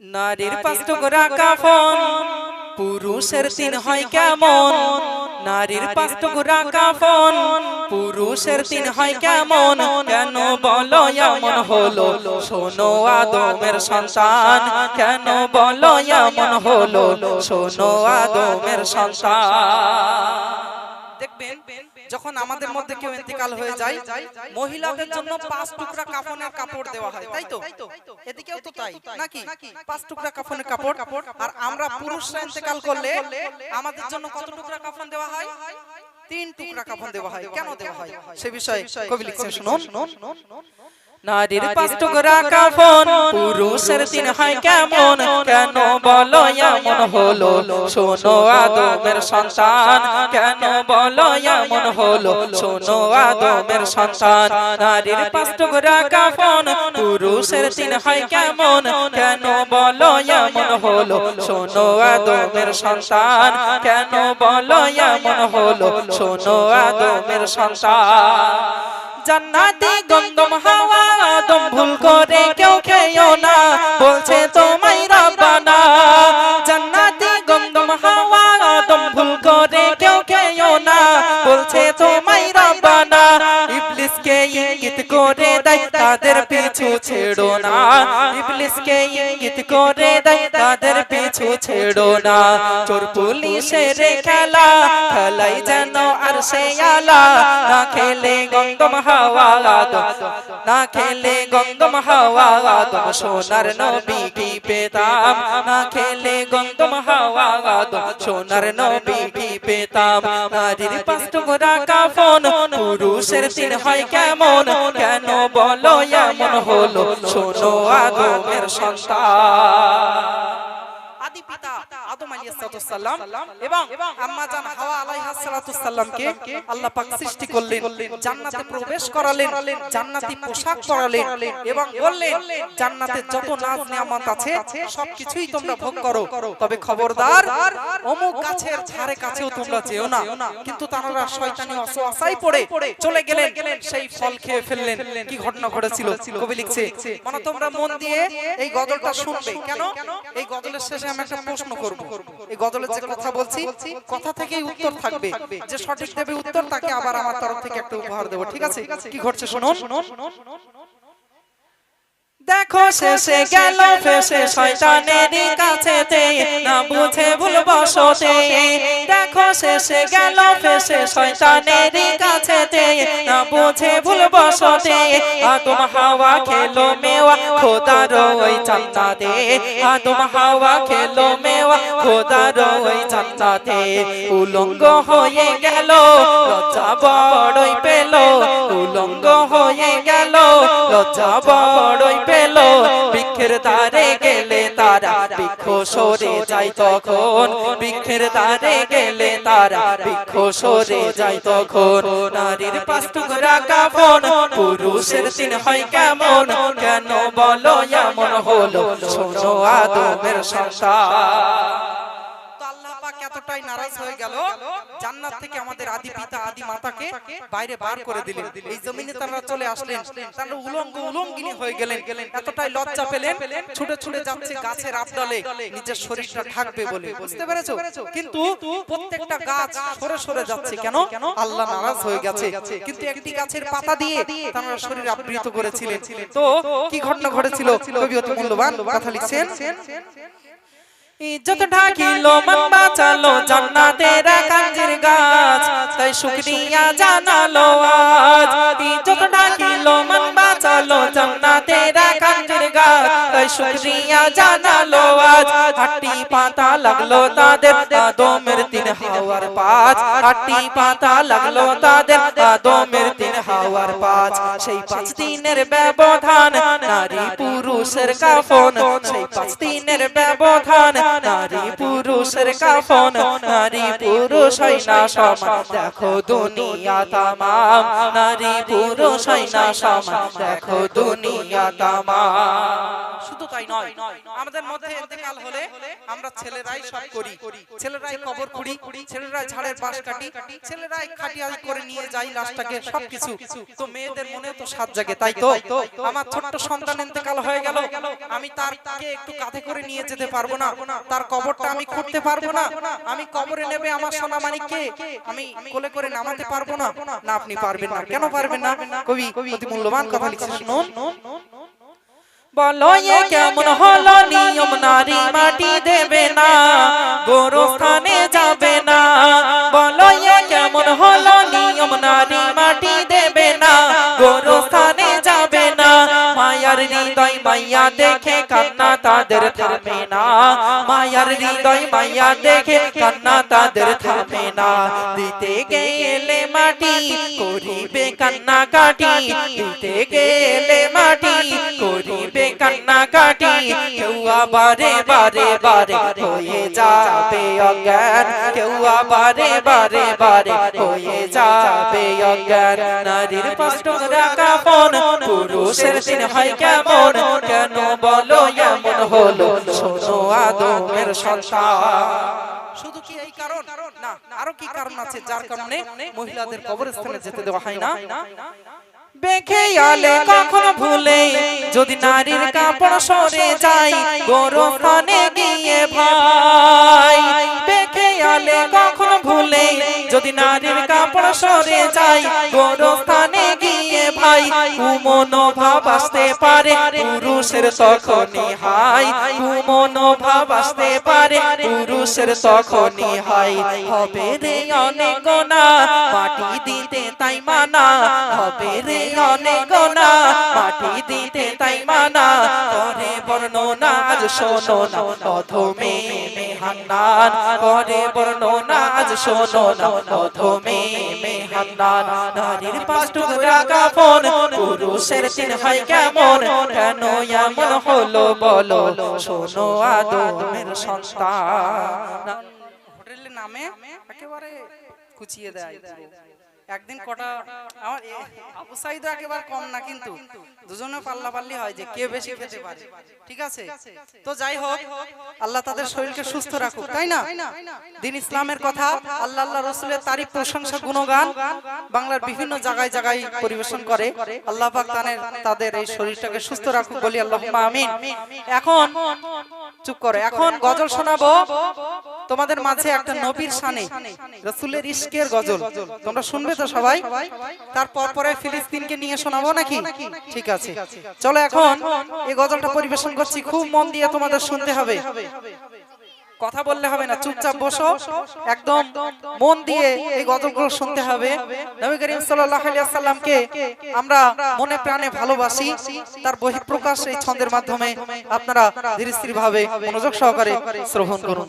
নারীর পাঁচ টুকরা কাফন পুরুষের তিন হয় কেমন? নারীর পাঁচ টুকরা কাফন পুরুষের তিন হয় কেমন? কেন বলো এমন হলো? শোনো আদমের সন্তান কেন বলো এমন হলো? শোনো আদমের সন্তান। যখন আমাদের মধ্যে কেউ ইন্তেকাল হয়ে যায় মহিলাদের জন্য পাঁচ টুকরা কাফনের কাপড় দেওয়া হয় তাই তো এদিকেও তো তাই নাকি পাঁচ টুকরা কাফনের কাপড় আর আমরা পুরুষরা ইন্তেকাল করলে আমাদের জন্য কত টুকরা কাফন দেওয়া হয় তিন টুকরা কাফন দেওয়া হয় কেন দেওয়া হয় সে বিষয়ে কবি লিখছেন শুনুন নারীর পাঁচ টুকরা কাফন পুরুষের তিন হয় কেমন? কেন বলো এমন হলো? শোনো আদমের সন্তান। কেন বলো এমন হলো? শোনো আদমের সন্তান। নারীর পাঁচ টুকরা কাফন পুরুষের তিন হয় কেমন? কেন বলো এমন হলো? শোনো আদমের সন্তান। কেন বলো এমন হলো? শোনো আদমের সন্তান। জান্নাতি গন্ধম হাওয়া দম ভুল করে কেউ খেয়েও না। বলছে তোমায় ইবলিসকে ইঙ্গিত করে দেয়, তাদের পিছু ছেড়ো না। চোর পুলিশের খেলা, খেলাই যেন আর সে আলা। না খেলে গঙ্গম হাওয়া, না খেলে গন্ধম হাওয়া তোম সোনার নবী কি পেতাম? না খেলে গঙ্গম হাওয়া তোম সোনার নবী কি পেতাম? নারীর পাঁচ টুকরা কাফন, পুরুষের তিন হয় কেমন? কেন বলো, এমন হলো? শোনো আগমের সন্তান। আদম এবং আম্মা জান হাওয়া আলাইহিস আল্লাহ পাক সৃষ্টি করলেন জান্নাতে প্রবেশ করালেন জান্নাতি পোশাক পরালেন এবং বললেন জান্নাতে যত নাজ নিয়ামত আছে সবকিছুই তোমরা ভোগ করো। তবে খবরদার অমুক গাছের ধারে কাছেও তোমরা যেও না। কিন্তু তারা শয়তানি অসহায় পড়ে চলে গেলেন সেই ফল খেয়ে ফেললেন। কি ঘটনা ঘটেছিল? কবি লিখছে মানে তোমরা মন দিয়ে এই গজলটা শুনবে কেন এই গজলের শেষে আমি একটা প্রশ্ন করব এই গজলের যে কথা বলছি, কথা থেকেই উত্তর থাকবে। যে সঠিক দেবে উত্তর, তাকে আবার আমার তরফ থেকে একটা উপহার দেবো। ঠিক আছে? কি ঘটছে শুনুন? দেখো শেষে গেল ফেসে শয়তানেরই কাছেতে। না বুঝে ভুল বসতে। দেখো শেষে গেল ফেসে শয়তানেরই কাছেতে। না বুঝে ভুল বসতে। আদম হাওয়া খেলো মেওয়া, খোদার ওই জান্নাতে আদম হাওয়া খেলো মেওয়া, খোদার ওই জান্নাতে উলঙ্গ হয়ে গেল, লজ্জা বড়ই পেল। উলঙ্গ হয়ে গেল লজ্জা বড়ই পেল বৃক্ষের তারে গেলে তারা বৃক্ষ সরে যায় তখন। বৃক্ষের তারে গেলে তারা বৃক্ষ সরে যায় তখন। নারীর পাঁচ টুকরা পুরুষের তিন হয় কেমন? কেন বলো, এমন হলো? শোনো আদমের সংসার এতটাই নারাজ হয়ে গেল। জান্নাত থেকে আমাদের আদি পিতা, আদি মাতাকে বাইরে বার করে দিলেন। এই জমিনে তারা চলে আসলেন। তারা উলঙ্গ উলঙ্গিনী হয়ে গেলেন। এতটাই লজ্জা পেলেন। ছুটে ছুটে যাচ্ছে গাছের আবডালে। নিজের শরীরটা ঢাকবে বলে। বুঝতে পেরেছ? কিন্তু প্রত্যেকটা গাছ সরে সরে যাচ্ছে কেন? আল্লাহ নারাজ হয়ে গেছে। কিন্তু একটি গাছের পাতা দিয়ে তারা শরীর আবৃত করেছিলেন। তো কি ঘটনা ঘটেছিল? কবি অতি মূল্যবান কথা লিখছেন ইজ্জত ঢাকিলো মন বাঁচালো জান্নাতের কাঞ্জির গাছ তাই শুকরিয়া জানালো আজ ইজ্জত ঢাকিলো মন বাঁচালো জান্নাতের কাঞ্জির গাছ তাই শুকরিয়া জানালো আজ। হাটি পাতা লাগল তাদের, আদমের তিন হাওয়ার পাঁচ। হাটি পাতা লাগল তাদের, আদমের তিন হাওয়ার পাঁচ। সেই পাঁচ দিনের ব্যবধান, নারী পুরুষের কাফন। সেই পাঁচ দিনের ব্যবধান, নারী পুরুষের কাফন। নারী পুরুষ হয় না সমান, দেখো দুনিয়া তামাম। নারী পুরুষ হয় না সমান, দেখো দুনিয়া তামাম। তাই নয়। আমাদের মধ্যে ইন্তেকাল হলে আমরা ছেলেরাই সব করি। ছেলেরাই কবর করি। ছেলেরাই ঝাড়ের বাঁশ কাটি। ছেলেরাই খাটিয়া করে নিয়ে যাই লাশটাকে। সবকিছু। তো মেয়েদের মনে তো সাত জাগে তাই তো? আমার ছোট্ট সন্তান ইন্তেকাল হয়ে গেল। আমি তার কে একটু কাঁধে করে নিয়ে যেতে পারব না? তার কবরটা আমি খুঁড়তে পারব না। আমি কবরে নেবে আমার সোনা মানিককে আমি কোলে করে নামাতে পারব না। না আপনি পারবেন না। কেন পারবেন না কবি অতি মূল্যবান কথা লিখছে শুনুন বলো এ কেমন হলো নিয়ম? নারী মাটি দেবে না। গোরস্থানে যাবে না। বলো হৃদয় মাইয়া দেখে কান্না তাদের থামে না। মায়ার হৃদয় মাইয়া দেখে কান্না তাদের থামে না। দিতে গেলে মাটি করিবে কান্না কাটি। দিতে গেলে মাটি করিবে কান্না কাটি। কেউ বারে বারে বারে হয়ে যাবে অজ্ঞান। কেউ বারে বারে বারে হয়ে যাবে অজ্ঞান। নারীর পাঁচটা রাখা ফোন, পুরুষের দিন হয় কেমন কেন বলো, এমন হলো। শোনো আদমের সন্তান। শুধু কি এই কারণ? না, আরও কি কারণ আছে যার কারণে মহিলাদের কবরস্থানে যেতে দেওয়া হয় না? বেখে আলে কখনো ভুলে যদি নারীর কাপড় সরে যায় গোরস্থানে গিয়ে ভাই। বেখে আলে কখনো ভুলে যদি নারীর কাপড় সরে যায়, গোরস্থানে গিয়ে ভাই কুমনো ভাব আসতে পারে, পুরুষের তখনই হাই কুমনো ভাব আসতে পারে, পুরুষের তখনই হাই। হবে রে অনেক গোনা মাটি দিতে তাই মানা, হবে রে অনেক গোনা মাটি দিতে তাই মানা, করে বর্ণনা আজ শোনো না, অধমে মেহান্নান, করে বর্ণনা আজ শোনো না, প্রথমে মেহান্নান নারীর পাঁচটুক রাখা ফোন পুরুষের তিন হয় কেমন? কেন এমন হলো বলো? শোনো আদমের সন্তান। হোটেলের নামে একেবারে কুচিয়ে দেয়। একদিন কটা আমার আবু সাইদও একেবারে কম না, কিন্তু দুজনে পাল্লা পাল্লি হয় যে কে বেশি খেতে পারে। ঠিক আছে? তো যাই হোক, আল্লাহ তাদের শরীরকে সুস্থ রাখুক, তাই না? দিন ইসলামের কথা, আল্লাহ আল্লাহ রসুলের তারিফ, প্রশংসা, গুণগান বাংলার বিভিন্ন জায়গায় জায়গায় পরিবেশন করে। আল্লাহ পাক তাদের এই শরীরটাকে সুস্থ রাখুক বলি আল্লাহ আমিন। এখন, চুপ করে, এখন গজল শোনাবো। তোমাদের মাঝে একটা নবীর শানে, রসুলের ইশকের গজল। তোমরা শুনবে তো সবাই? তারপর পরে ফিলিস্তিনকে নিয়ে শোনাবো নাকি? ঠিক আছে। চলো এখন এই গজলটা পরিবেশন করছি। খুব মন দিয়ে তোমাদের শুনতে হবে। কথা বললে হবে না, চুপচাপ বসো। একদম মন দিয়ে এই গজলগুলো শুনতে হবে। নবী করিম ওয়াসাল্লামকে আমরা মনে প্রাণে ভালোবাসি। তার বহিঃপ্রকাশ এই ছন্দের মাধ্যমে আপনারা ধীরে স্থির ভাবে মনোযোগ সহকারে শ্রবণ করুন।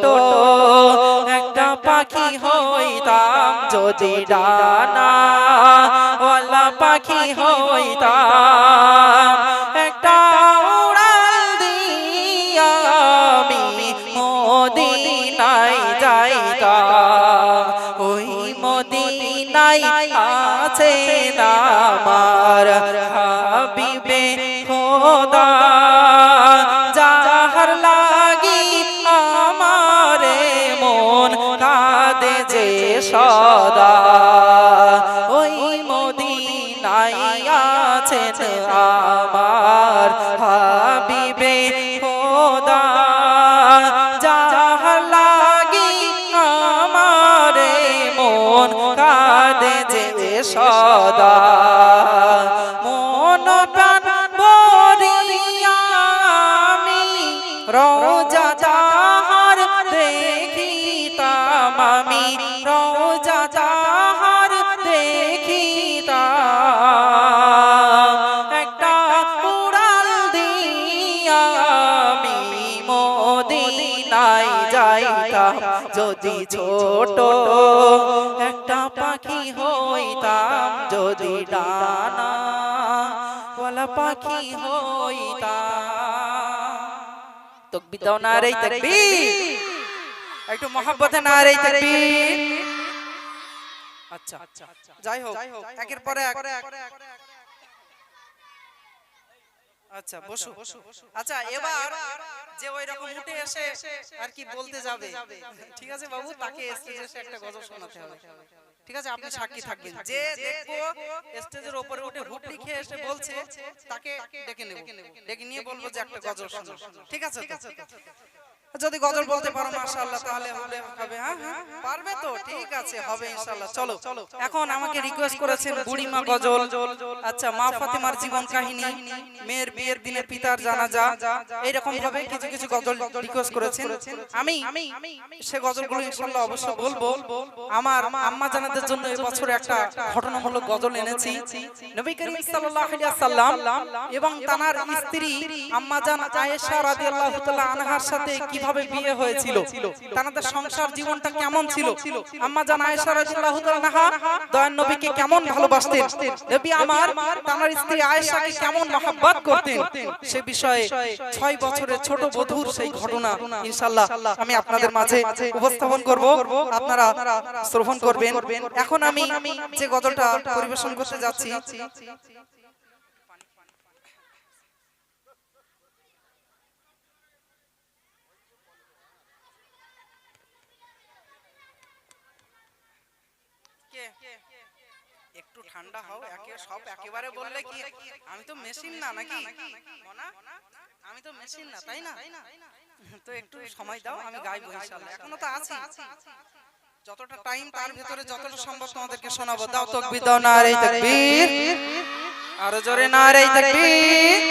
ছোট একটা পাখি হইতাম যদি ডানা ওলা পাখি হইতাম। ছোট একটা পাখি হইতাম যদি ডানা ওয়ালা পাখি হইতাম। তকবি দাও না রে তাকবীর। একটু মহব্বতে না রে তাকবীর। আচ্ছা যাই হোক একের পরে এক। আচ্ছা বসু। আচ্ছা এবার যে ওই রকম উঠে এসে আর কি বলতে যাবে। ঠিক আছে বাবু তাকে স্টেজে এসে একটা গজল শোনাতে হবে। ঠিক আছে আপনি সাক্ষী থাকবেন। যে দেখব স্টেজের উপরে উঠে হুপড়ি খেয়ে এসে বলছে তাকে ডেকে নেব। ডেকে নিয়ে বলব যে একটা গজল শোনো। ঠিক আছে তো? যদি গজল বলতে পারো মাশাআল্লাহ তাহলে হবে হবে হ্যাঁ হ্যাঁ? পারবে তো? ঠিক আছে হবে ইনশাআল্লাহ। চলো এখন আমাকে রিকোয়েস্ট করেছেন বুড়িমা গজল। আচ্ছা মা ফাতেমার জীবন কাহিনী মেয়ের বিয়ের দিনে পিতার জানাজা এইরকম ভাবে কিছু কিছু গজল রিকোয়েস্ট করেছেন। আমি সে গজলগুলো ইনশাআল্লাহ অবশ্য বলব। আমার আম্মা জানাদের জন্য এবছর একটা ঘটনামূলক গজল এনেছি। নবী করিম সাল্লাল্লাহু আলাইহি ওয়াসাল্লাম এবং তার স্ত্রী আম্মা জান আয়েশা রাদিয়াল্লাহু তাআলা আনহার সাথে কীভাবে বিয়ে হয়েছিল? তাদের সংসার জীবনটা কেমন ছিল? আম্মা জান আয়েশা রাদিয়াল্লাহু তাআলা দয়ান নবীকে কেমন ভালোবাসতেন? নবী আমার তার স্ত্রী আয়েশাকে কেমন মহব্বত করতেন? সে বিষয়ে 6 বছরের ছোট বধূর সেই ঘটনা ইনশাআল্লাহ আমি আপনাদের মাঝে উপস্থাপন করব। আপনারা শ্রবণ করবেন। এখন আমি যে গজলটা পরিবেশন করতে যাচ্ছি। একটু ঠান্ডা হও একে সব একেবারে বললে কি? আমি তো মেশিন না নাকি? আমি তো মেশিন না তাই না? তো একটু সময় দাও আমি গাইবো ইনশাআল্লাহ এখনও তো আছি। যতটা টাইম তার ভিতরে যতটা সম্ভব তোমাদেরকে শোনাবো দাও তাকবীর দাও না রে তাকবীর। আরও জোরে না রে তাকবীর।